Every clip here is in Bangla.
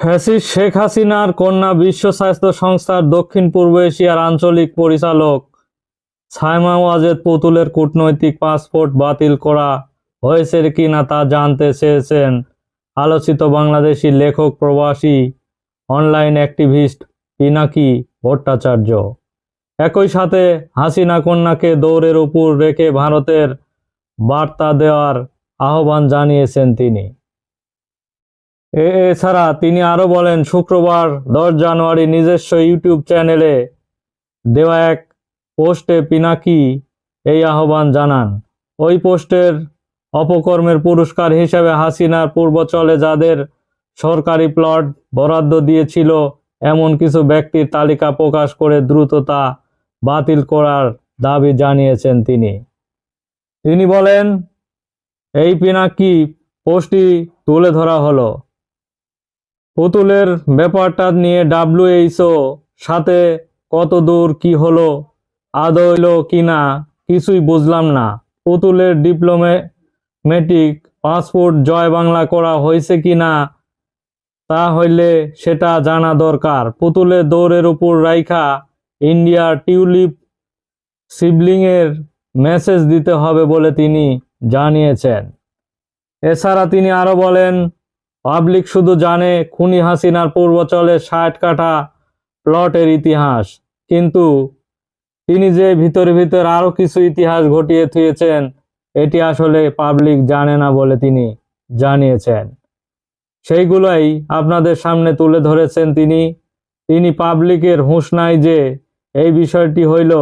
ফ্যাসিস্ট শেখ হাসিনার কন্যা বিশ্ব স্বাস্থ্য সংস্থার দক্ষিণ পূর্ব এশিয়ার আঞ্চলিক পরিচালক। সাইমা ওয়াজেদ পুতুলের কূটনৈতিক পাসপোর্ট বাতিল করা হয়েছে কিনা তা জানতে চেয়েছেন আলোচিত বাংলাদেশি লেখক প্রবাসী, অনলাইন অ্যাক্টিভিস্ট পিনাকি ভট্টাচার্য। একই সাথে হাসিনা কন্যাকে দৌড়ের উপর রেখে ভারতের বার্তা দেওয়ার আহ্বান জানিয়েছেন তিনি। এছাড়া তিনি আরও বলেন, শুক্রবার, দশ জানুয়ারি নিজস্ব ইউটিউব চ্যানেলে দেওয়া এক পোস্টে পিনাকি এই আহ্বান জানান। ওই পোস্টের অপকর্মের পুরস্কার হিসেবে হাসিনার পূর্বচলে যাদের সরকারি প্লট বরাদ্দ দিয়েছিল, এমন কিছু ব্যক্তির তালিকা প্রকাশ করে দ্রুততা বাতিল করার দাবি জানিয়েছেন তিনি। তিনি বলেন, এই পিনাকি পোস্টটি তুলে ধরা হলো। পুতুলের ব্যাপারটা নিয়ে ডাব্লিউএইচও সাথে কত দূর কি হলো, আদৌ হইল কি না, কিছুই বুঝলাম না। পুতুলের ডিপ্লোমেটিক পাসপোর্ট জয় বাংলা করা হয়েছে কি না, তা হইলে সেটা জানা দরকার। পুতুলের দৌড়ের উপর রাইখা ইন্ডিয়ার টিউলিপ সিবলিংয়ের মেসেজ দিতে হবে বলে তিনি জানিয়েছেন। এছাড়া তিনি আরও বলেন পাবলিক শুধু জানে খুনি হাসিনার পূর্বচলে ষাট কাঠা প্লটের ইতিহাস, কিন্তু তিনি যে ভিতরে ভিতর আরও কিছু ইতিহাস ঘটিয়ে থুয়েছেন, এটি আসলে পাবলিক জানে না বলে তিনি জানিয়েছেন। সেইগুলাই আপনাদের সামনে তুলে ধরেছেন তিনি। তিনি পাবলিকের হুঁশ নাই যে এই বিষয়টি হইল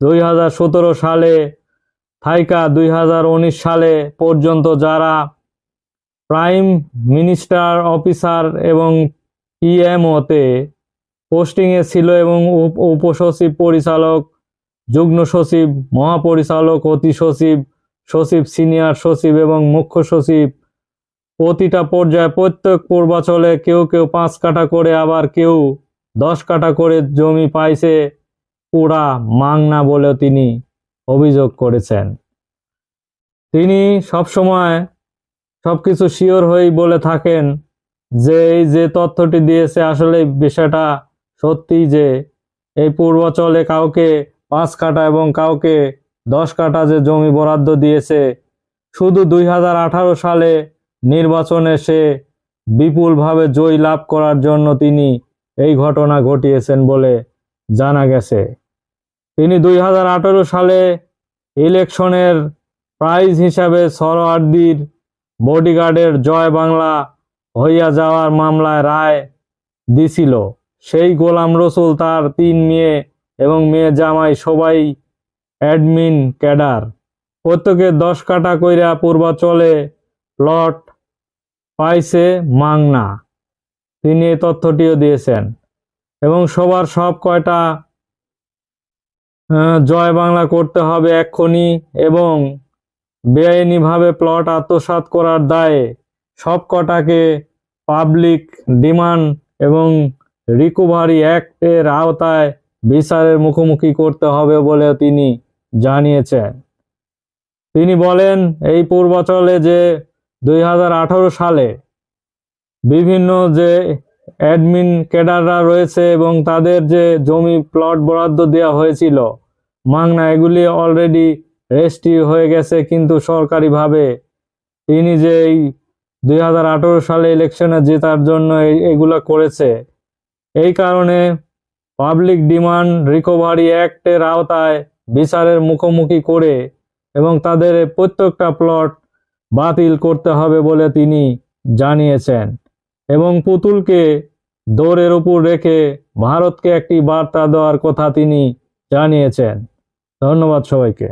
দুই হাজার সতেরো সালে, থাইকা দুই হাজার উনিশ সালে পর্যন্ত যারা প্রাইম মিনিস্টার অফিসার এবং পিএমওতে পোস্টিংয়ে ছিল এবং উপ- উপসচিব পরিচালক, যুগ্ম সচিব, মহাপরিচালক, অতি সচিব সচিব, সিনিয়র সচিব এবং মুখ্য সচিব। প্রতিটা পর্যায়ে প্রত্যেক পূর্বাচলে কেউ কেউ পাঁচ কাঠা করে, আবার কেউ দশ কাটা করে জমি পাইছে পুরা মাংনা বলেও তিনি অভিযোগ করেছেন। তিনি সবসময় সবকিছু শিওর হয়েই বলে থাকেন যে, এই যে তথ্যটি দিয়েছে, আসলে বিষয়টা সত্যি যে, এই পূর্বাচলে কাউকে পাঁচ কাঠা এবং কাউকে দশ কাঠা যে জমি বরাদ্দ দিয়েছে, শুধু দুই হাজার আঠারো সালে নির্বাচনে সে বিপুলভাবে জয় লাভ করার জন্য তিনি এই ঘটনা ঘটিয়েছেন বলে জানা গেছে। তিনি দুই হাজার আঠারো সালে ইলেকশনের প্রাইজ হিসাবে সরোয়ার্দির বডিগার্ডের জয় বাংলা হইয়া যাওয়ার মামলায় রায় দিছিল। সেই গোলাম রসুল তার তিন মেয়ে এবং মেয়ে জামাই সবাই অ্যাডমিন ক্যাডার। প্রত্যেকে দশ কাটা কইরা পূর্বাচলে প্লট পাইছে মাংনা। তিনি এই তথ্যটিও দিয়েছেন। এবং সবার সব কয়টা জয় বাংলা করতে হবে এক্ষুনি এবং বেআইনিভাবে প্লট আত্মসাৎ করার দায়ে সব কটাকে পাবলিক ডিমান্ড এবং রিকভারি অ্যাক্টের আওতায় বিচারের মুখোমুখি করতে হবে বলেও তিনি জানিয়েছেন। তিনি বলেন, এই পূর্বাচলে যে দুই হাজার আঠারো সালে বিভিন্ন যে অ্যাডমিন ক্যাডাররা রয়েছে এবং তাদের যে জমি প্লট বরাদ্দ দেওয়া হয়েছিল মাংনা এগুলি অলরেডি রেজিস্ট্রি হয়ে গেছে কিন্তু সরকারিভাবে। তিনি যে এই দুই হাজার আঠেরো সালে ইলেকশনে জেতার জন্য এগুলো করেছে, এই কারণে পাবলিক ডিমান্ড রিকভারি অ্যাক্টের আওতায় বিচারের মুখোমুখি করে এবং তাদের প্রত্যেকটা প্লট বাতিল করতে হবে বলে তিনি জানিয়েছেন এবং পুতুলকে দৌড়ের উপর রেখে ভারতকে একটি বার্তা দেওয়ার কথা তিনি জানিয়েছেন। ধন্যবাদ সবাইকে।